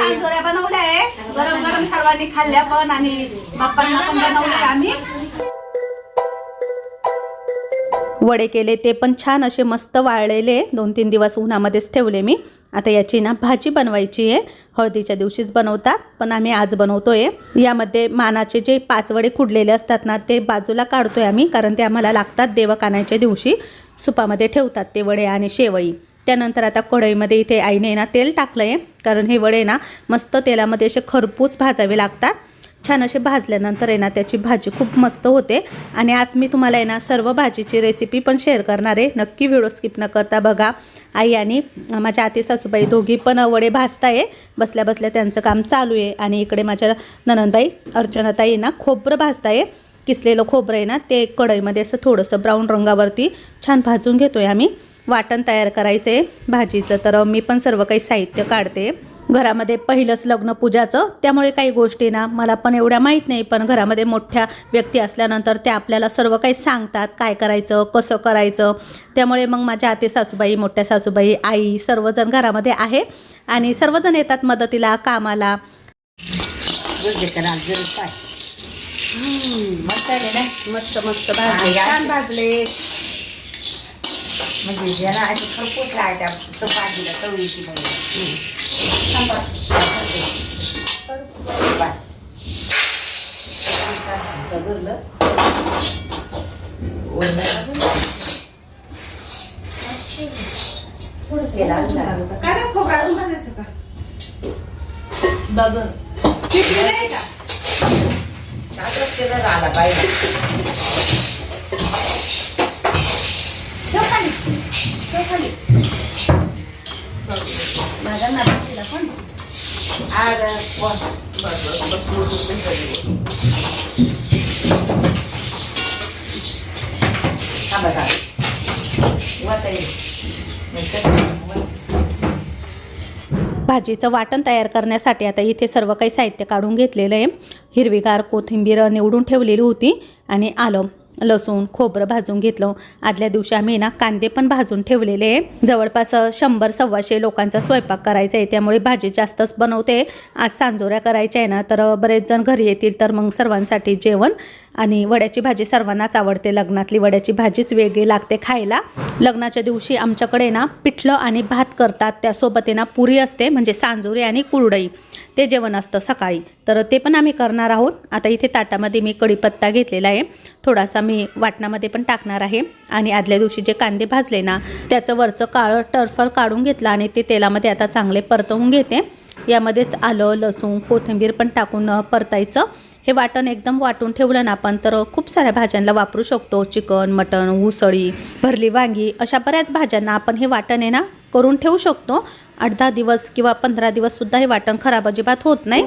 सांजोऱ्या बनवल्या आहे. गरम गरम सर्वांनी खाल्ल्या पण आणि बाप्पांना पण बनवल्या आम्ही. वडे केले ते पण छान असे मस्त वाळलेले. दोन तीन दिवस उन्हामध्येच ठेवले मी. आता याची ना भाजी बनवायची आहे. हळदीच्या दिवशीच बनवतात पण आम्ही आज बनवतो आहे यामध्ये मानाचे जे पाच वडे खुडलेले असतात ना ते बाजूला काढतोय आम्ही कारण ते आम्हाला लागतात देवकानाच्या दिवशी. सुपामध्ये ठेवतात ते वडे आणि शेवई. त्यानंतर आता कढईमध्ये इथे आईने ना तेल टाकलं आहे कारण हे वडे ना मस्त तेलामध्ये असे खरपूस भाजावे लागतात. छान असे भाजल्यानंतर आहे ना त्याची भाजी खूप मस्त होते. आणि आज मी तुम्हाला आहे ना सर्व भाजीची रेसिपी पण शेअर करणार आहे. नक्की व्हिडिओ स्किप न करता बघा. आई आणि माझ्या आती सासूबाई दोघी पण वडे भाजताय. बसल्या बसल्या त्यांचं काम चालू आहे. आणि इकडे माझ्या ननंदबाई अर्चनाताई ना खोबरं भाजताय. किसलेलं खोबरं आहे ना ते कढईमध्ये असं थोडंसं ब्राऊन रंगावरती छान भाजून घेतोय आम्ही. वाटण तयार करायचं आहे भाजीचं. तर मी पण सर्व काही साहित्य काढते. घरामध्ये पहिलंच लग्न पूजाचं. त्यामुळे काही गोष्टी ना मला पण एवढ्या माहीत नाही पण घरामध्ये मोठ्या व्यक्ती असल्यानंतर त्या आपल्याला सर्व काही सांगतात. काय करायचं कसं करायचं. त्यामुळे मग माझ्या आते सासूबाई मोठ्या सासूबाई आई सर्वजण घरामध्ये आहे आणि सर्वजण येतात मदतीला कामाला. मस्त आहे ना? मस्त मस्त भाजले छान भाजले. म्हणजे ज्याला अशी खरपूस लागायच्या चपातीला तवळीची म्हणजे छान भाजले. काय खोबरं अजून भाजायचं का चिकली नाही का आला पाहिजे ठेव खाली ठेव खाली. माझ्या नातीला पण. बस बस बस भाजीचं वाटण तयार करण्यासाठी आता इथे सर्व काही साहित्य काढून घेतलेलं आहे. हिरवीगार कोथिंबीर निवडून ठेवलेली होती आणि आलं. लसूण खोबरं भाजून घेतलं. आदल्या दिवशी आम्ही ना कांदे पण भाजून ठेवलेले आहे. जवळपास शंभर सव्वाशे लोकांचा स्वयंपाक करायचा आहे. त्यामुळे भाजी जास्तच बनवते. आज सांजोऱ्या करायच्या आहे ना तर बरेच जण घरी येतील तर मग सर्वांसाठी जेवण आणि वड्याची भाजी सर्वांनाच आवडते. लग्नातली वड्याची भाजीच वेगळी लागते खायला. लग्नाच्या दिवशी आमच्याकडे ना पिठलं आणि भात करतात. त्यासोबत आहे ना पुरी असते म्हणजे सांजोरी आणि कुरडई. ते जेवण असतं सकाळी. तर ते पण आम्ही करणार आहोत. आता इथे ताटामध्ये मी कढीपत्ता घेतलेला आहे. थोडासा मी वाटणामध्ये पण टाकणार आहे. आणि आदल्या दिवशी जे कांदे भाजले ना त्याचं वरचं काळं टरफळ काढून घेतलं आणि ते तेलामध्ये आता चांगले परतवून घेते. यामध्येच आलं लसूण कोथिंबीर पण टाकून परतायचं. हे वाटण एकदम वाटून ठेवलं ना आपण तर खूप साऱ्या भाज्यांना वापरू शकतो. चिकन मटण उसळी भरली वांगी अशा बऱ्याच भाज्यांना आपण हे वाटण आहे ना करून ठेवू शकतो. आठ दहा दिवस किंवा पंधरा दिवससुद्धा हे वाटण खराब अजिबात होत नाही.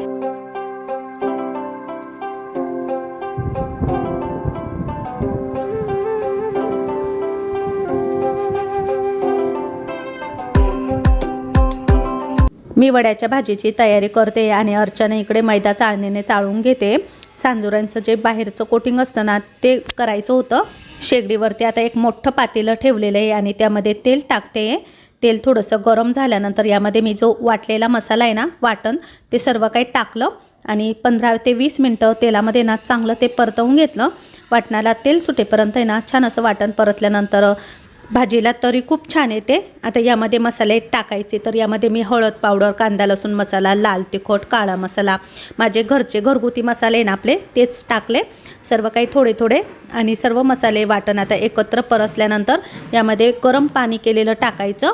मी वड्याच्या भाजीची तयारी करते आणि अर्चना इकडे मैदा चाळणीने चाळून घेते. सांजुरांचं जे बाहेरचं कोटिंग असतं ना ते करायचं होतं. शेगडीवरती आता एक मोठं पातेलं ठेवलेलं आहे आणि त्यामध्ये तेल टाकते. तेल थोडंसं गरम झाल्यानंतर यामध्ये मी जो वाटलेला मसाला आहे ना वाटण ते सर्व काही टाकलं आणि पंधरा ते वीस मिनटं तेलामध्ये ना चांगलं ते परतवून घेतलं. वाटणाला तेल सुटेपर्यंत आहे ना छान असं वाटण परतल्यानंतर भाजीला तरी खूप छान येते. आता यामध्ये मसाले टाकायचे तर यामध्ये मी हळद पावडर कांदा लसूण मसाला लाल तिखट काळा मसाला माझे घरचे घरगुती मसाले आहे ना आपले तेच टाकले. सर्व काही थोडे थोडे आणि सर्व मसाले वाटण आता एकत्र परतल्यानंतर यामध्ये गरम पाणी केलेलं टाकायचं.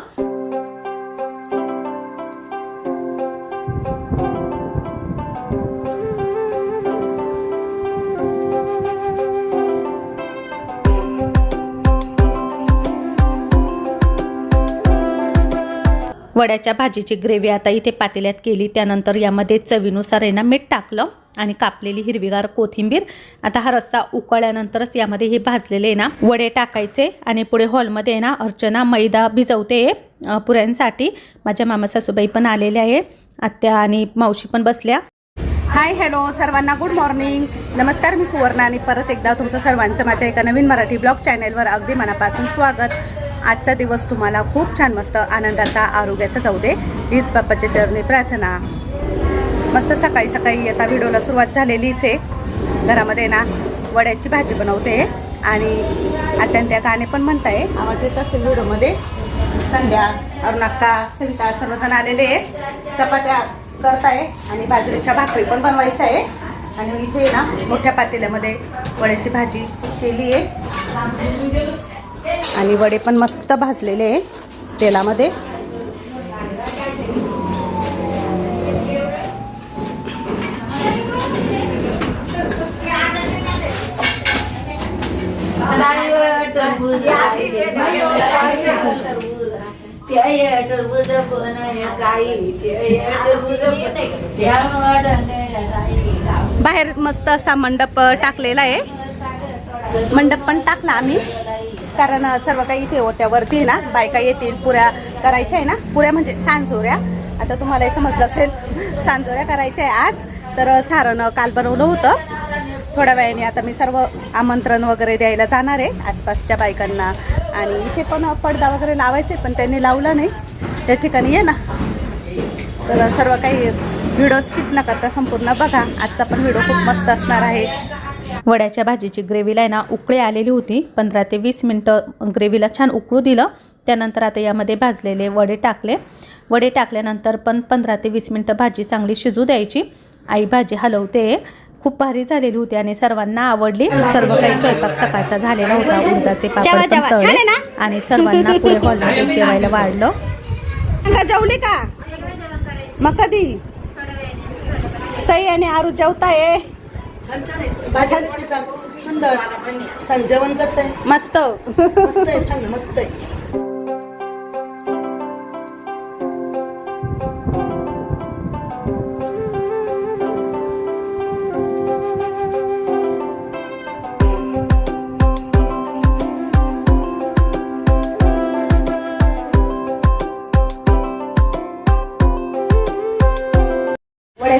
वड्याच्या भाजीची ग्रेव्ही आता इथे पातेल्यात केली. त्यानंतर यामध्ये चवीनुसार आहे ना मीठ टाकलं आणि कापलेली हिरवीगार कोथिंबीर. आता हा रस्सा उकळल्यानंतरच यामध्ये हे भाजलेले आहे ना वडे टाकायचे आणि पुढे हॉलमध्ये आहे ना अर्चना मैदा भिजवते पुऱ्यांसाठी. माझ्या मामा सासूबाई पण आलेल्या आहे आत्या आणि मावशी पण बसल्या. हाय हॅलो सर्वांना गुड मॉर्निंग नमस्कार मी सुवर्णा आणि परत एकदा तुमचं सर्वांचं माझ्या एका नवीन मराठी ब्लॉग चॅनलवर अगदी मनापासून स्वागत. आजचा दिवस तुम्हाला खूप छान मस्त आनंदाचा आरोग्याचा जाऊ दे. हीच बाप्पाच्या चरणी प्रार्थना. मस्त सकाळी सकाळी आता व्हिडिओला सुरुवात झालेलीच आहे. घरामध्ये ना वड्याची भाजी बनवते. आणि अत्यंत गाणे पण म्हणताय. आवाज येत असेल व्हिडिओमध्ये. संध्या अरुणाक्का सविता सर्वजण आलेले आहेत. चपात्या करताय. आणि बाजरीच्या भाकरी पण बनवायच्या आहे. आणि मी इथे ना मोठ्या पातेल्यामध्ये वड्याची भाजी केली आहे. आणि वडे पण मस्त भाजलेले आहे तेलामध्ये. बाहेर मस्त असा मंडप टाकलेला आहे. मंडप पण टाकला आम्ही. कारण सर्व काही इथे ओट्यावरती आहे ना बायका येतील पुऱ्या करायच्या आहे ना पुऱ्या म्हणजे सांजोऱ्या. आता तुम्हाला हे समजलं असेल सांजोऱ्या करायच्या आहे आज. तर सारण काल बनवलं होतं. थोड्या वेळाने आता मी सर्व आमंत्रण वगैरे द्यायला जाणार आहे आसपासच्या बायकांना. आणि इथे पण पडदा वगैरे लावायचे पण त्यांनी लावला नाही. त्या ठिकाणी ये ना. तर सर्व काही व्हिडिओ स्किप न करता संपूर्ण बघा. आजचा पण व्हिडिओ खूप मस्त असणार आहे. वड्याच्या भाजीची ग्रेव्हीला आहे ना उकळी आलेली होती. पंधरा ते वीस मिनटं ग्रेव्हीला छान उकळू दिलं. त्यानंतर आता यामध्ये भाजलेले वडे टाकले. वडे टाकल्यानंतर पण पंधरा ते वीस मिनटं भाजी चांगली शिजू द्यायची. आई भाजी हलवते. खूप भारी झालेली होती आणि सर्वांना आवडली. सर्व काही स्वयंपाक सकाळचा झालेला होता. उडदाचे पापड पण तळले? आणि सर्वांना पुढे हॉलमध्ये जेवायला वाढलं. जेवली का? मग कधी? सई आणि आरू जेवताय? जेवण कसं आहे. मस्त. मस्त आहे सांग मस्त आहे.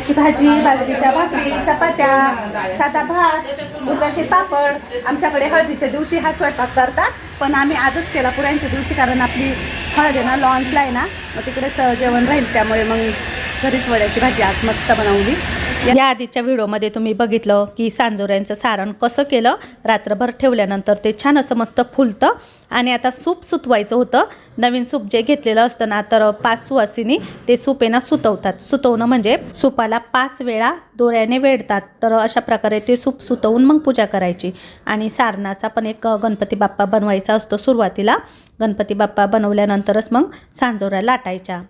वड्याची भाजी बाजरीच्या भाकरी चपात्या साधा भात दुधाचे पापड. आमच्याकडे हळदीच्या दिवशी हा स्वयंपाक करतात पण आम्ही आजच केला पुऱ्यांच्या दिवशी कारण आपली हळद आहे ना लॉन्सला आहे ना मग तिकडेच जेवण राहील त्यामुळे मग घरीच वड्याची भाजी आज मस्त बनवली. या आधीच्या व्हिडिओमध्ये तुम्ही बघितलं की सांजोऱ्यांचं सारण कसं केलं? रात्रभर ठेवल्यानंतर ते छान असं मस्त फुलतं आणि आता सूप सुतवायचं होतं. नवीन सूप जे घेतलेलं असतं ना तर पाच सुवासिनी ते सूप सुतवतात. सुतवणं म्हणजे सुपाला पाच वेळा दोऱ्याने वेढतात. तर अशा प्रकारे ते सूप सुतवून मग पूजा करायची. आणि सारणाचा पण एक गणपती बाप्पा बनवायचा असतो सुरुवातीला. गणपती बाप्पा बनवल्यानंतरच मग सांजोऱ्या लाटायच्या.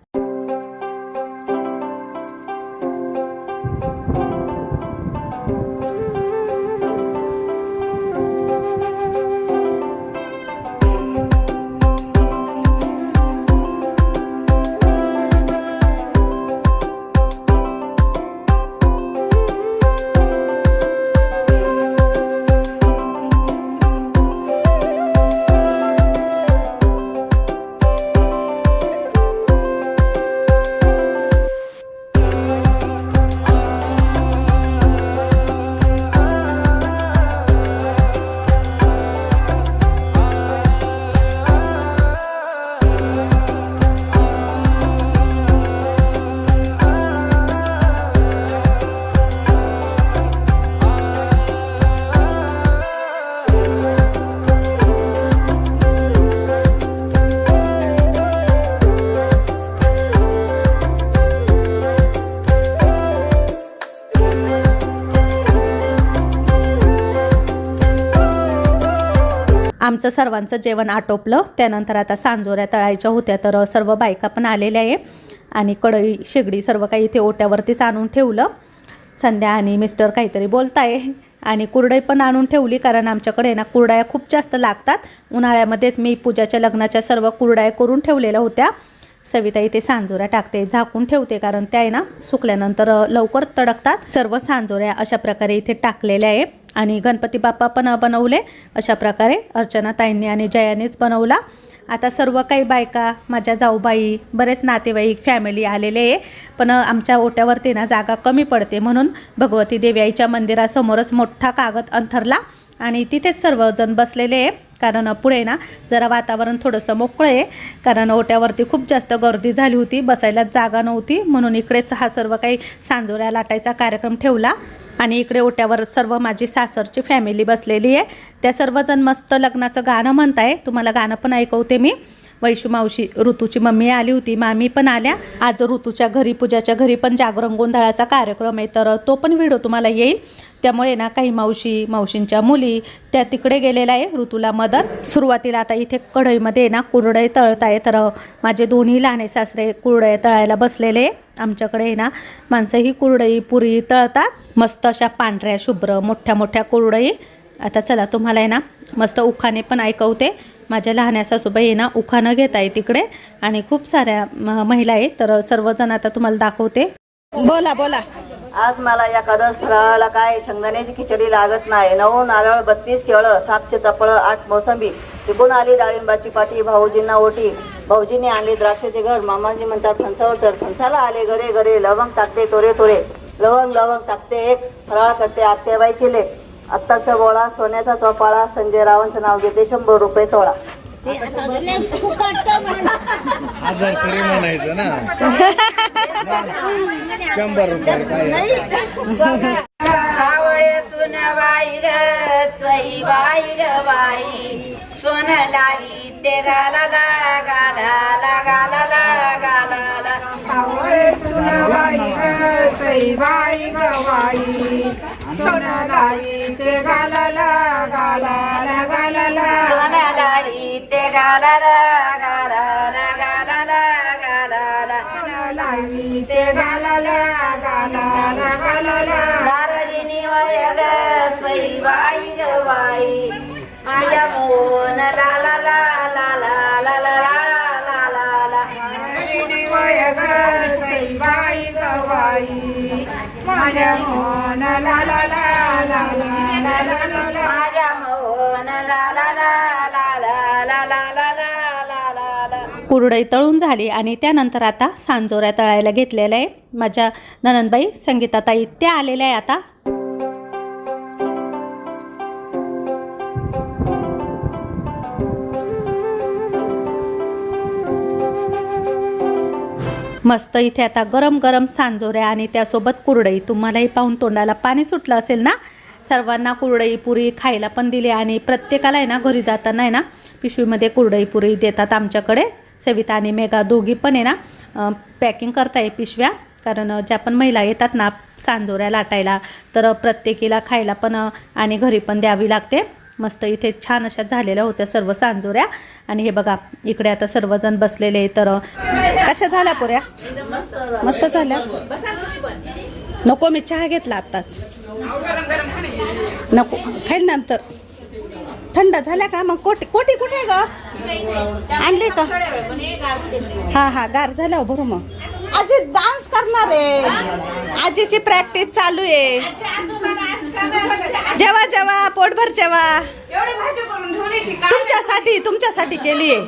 आमचं सर्वांचं जेवण आटोपलं. त्यानंतर आता सांजोऱ्या तळायच्या होत्या तर सर्व बायका पण आलेल्या आहे. आणि कढई शेगडी सर्व काही इथे ओट्यावरतीच आणून ठेवलं. संध्या आणि मिस्टर काहीतरी बोलताय. आणि कुरडई पण आणून ठेवली कारण आमच्याकडे ना कुरडाया खूप जास्त लागतात. उन्हाळ्यामध्येच मी पूजाच्या लग्नाच्या सर्व कुरडाया करून ठेवलेल्या होत्या. सविता इथे सांजोऱ्या टाकते झाकून ठेवते कारण त्या आहे ना सुकल्यानंतर लवकर तडकतात. सर्व सांजोऱ्या अशा प्रकारे इथे टाकलेल्या आहे. आणि गणपती बाप्पा पण बनवले. अशा प्रकारे अर्चना ताईंनी आणि जयानेच बनवला. आता सर्व काही बायका माझ्या जाऊबाई बरेच नातेवाईक फॅमिली आलेले आहे. पण आमच्या ओट्यावरती ना जागा कमी पडते म्हणून भगवती देवी आईच्या मंदिरासमोरच मोठा कागद अंथरला आणि तिथेच सर्वजण बसलेले आहे. कारण पुढे ना जरा वातावरण थोडंसं मोकळं आहे. कारण ओट्यावरती खूप जास्त गर्दी झाली होती. बसायला जागा नव्हती. म्हणून इकडेच हा सर्व काही सांजोऱ्या लाटायचा कार्यक्रम ठेवला. आणि इकडे ओट्यावर सर्व माझी सासरची फॅमिली बसलेली आहे. त्या सर्वजण मस्त लग्नाचं गाणं म्हणताय. तुम्हाला गाणं पण ऐकवते मी. वैशू मावशी ऋतूची मम्मी आली होती. मामी पण आल्या. आज ऋतूच्या घरी पूजाच्या घरी पण जागरण गोंधळाचा कार्यक्रम आहे. तर तो पण व्हिडिओ तुम्हाला येईल. त्यामुळे ना काही मावशी मावशींच्या मुली त्या तिकडे गेलेल्या आहे. ऋतूला मदत. सुरुवातीला आता इथे कढईमध्ये ना कुरडई तळत आहे तर माझे दोन्ही लहाने सासरे कुरडई तळायला बसलेले. आहे. आमच्याकडे आहे ना माणसं ही कुरडई पुरी तळतात. मस्त अशा पांढऱ्या शुभ्र मोठ्या मोठ्या कुरडई. आता चला तुम्हाला आहे ना मस्त उखाणे पण ऐकवते. माझ्या लहान्या सासूबाई आहे ना उखाणं घेत आहे तिकडे आणि खूप साऱ्या म- महिला आहेत तर सर्वजण आता तुम्हाला दाखवते. बोला बोला. आज मला एखादं फराळाला काय शेंगदाण्याची खिचडी लागत नाही. नऊ नारळ बत्तीस केळं सातशे तपळं आठ मोसंबी. टिकून आली डाळिंबाची पाटी भाऊजींना ओटी. भाऊजींनी आणले द्राक्षाचे घर मामाजी म्हणतात फणसावर चढ. फणसाला आले गरे गरे लवंग टाकते तोरे तोरे. लवंग लवंग टाकते एक. फराळ करते आत्याबाईची ले आत्ताचा बोळा सोन्याचा चोपाळा संजय रावांचं नाव घेते शंभर रुपये तोळा. हजार तरी म्हणायचं. ना. शंभर रुपये. सुन बाई ग सई बाई. ग बाई सोन लावी ते गाला गाला गाला गाला सावळ सुन बाई ग सई बाई. ग बाई सोन लावी ते गाला गाला गाला सोन लावी ते गाला गाला गाला गाला सोन लावी ते गाला गाला गाला बाई माझ्या मोन ला ला ला ला ला ला ला ला ला ला ग बाई माझ्या मोन ला ला ला ला ला ला ला ला ला माझ्या मोहन ला ला ला ला ला ला ला ला ला ला ला ला कुरडई तळून झाली आणि त्यानंतर आता सांजोऱ्या तळायला घेतलेल्या आहे माझ्या ननंदबाई संगीताताई त्या आलेल्या आहे आता मस्त इथे आता गरम गरम सांजोऱ्या आणि त्यासोबत कुरडई. तुम्हालाही पाहून तोंडाला पाणी सुटलं असेल ना? सर्वांना कुरडई पुरी खायला पण दिली आणि प्रत्येकाला आहे ना घरी जाताना आहे ना पिशवीमध्ये कुरडई पुरी देतात आमच्याकडे. सविता आणि मेघा दोघी पण आहे ना पॅकिंग करताय पिशव्या. कारण ज्या पण महिला येतात ना सांजोऱ्या लाटायला तर प्रत्येकीला खायला पण आणि घरी पण द्यावी लागते. मस्त इथे छान अशा झालेल्या होत्या सर्व सांजोऱ्या. आणि हे बघा इकडे आता सर्वजण बसलेले तर कशा झाल्या पुऱ्या? मस्त झाल्या? नको मी चहा घेतला आत्ताच. नको खाईल नंतर. थंड झाल्या का? मग कोटी कोटी कुठे ग? आणले का? हा हा गार झाल्या हो, बरोबर मग. आजी डान्स करणार आहे. आजीची प्रॅक्टिस चालू आहे. जेव्हा जेव्हा पोटभर जेव्हा तुमच्यासाठी तुमच्यासाठी केली आहे.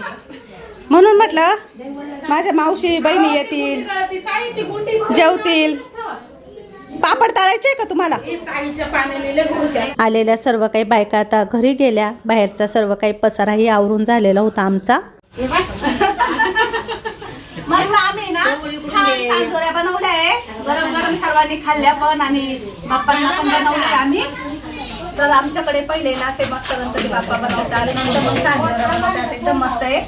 म्हणून म्हटलं माझ्या मावशी बहिणी येतील. जेवतील. पापड तळायचे का तुम्हाला? आलेल्या सर्व काही बायका आता घरी गेल्या. बाहेरचा सर्व काही पसाराही आवरून झालेला होता आमचा. मस्त आम्ही ना छान सांजोऱ्या बनवल्या आहे. गरम गरम सर्वांनी खाल्ल्या पण आणि बाप्पांना पण बनवल्या आम्ही. तर आमच्याकडे पहिले ना असे मस्त गणपती बाप्पा बनवतात नंतर मग सांजोऱ्या बनवतात. एकदम मस्त आहे.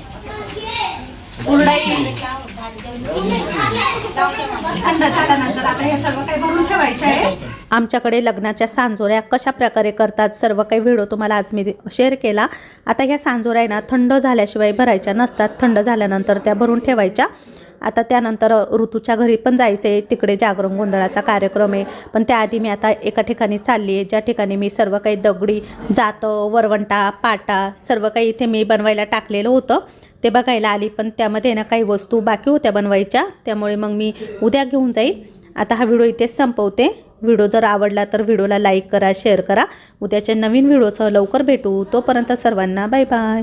थंड झाल्यानंतर आता हे सर्व काही भरून ठेवायचे आहे. आमच्याकडे लग्नाच्या सांजोऱ्या कशा प्रकारे करतात सर्व काही व्हिडिओ तुम्हाला आज मी शेअर केला. आता ह्या सांजोऱ्या ना थंड झाल्याशिवाय भरायच्या नसतात. थंड झाल्यानंतर त्या भरून ठेवायच्या. आता त्यानंतर ऋतूच्या घरी पण जायचं आहे तिकडे जागरण गोंधळाचा कार्यक्रम आहे. पण त्याआधी मी आता एका ठिकाणी चालली आहे ज्या ठिकाणी मी सर्व काही दगडी जातं वरवंटा पाटा सर्व काही इथे मी बनवायला टाकलेलं होतं. ते बघायला आली. पण त्यामध्ये ना काही वस्तू बाकी होत्या बनवायच्या. त्यामुळे मग मी उद्या घेऊन जाईल. आता हा व्हिडिओ इथेच संपवते. व्हिडिओ जर आवडला तर व्हिडिओला लाईक करा शेअर करा. उद्याच्या नवीन व्हिडिओसह लवकर भेटू. तोपर्यंत सर्वांना बाय बाय.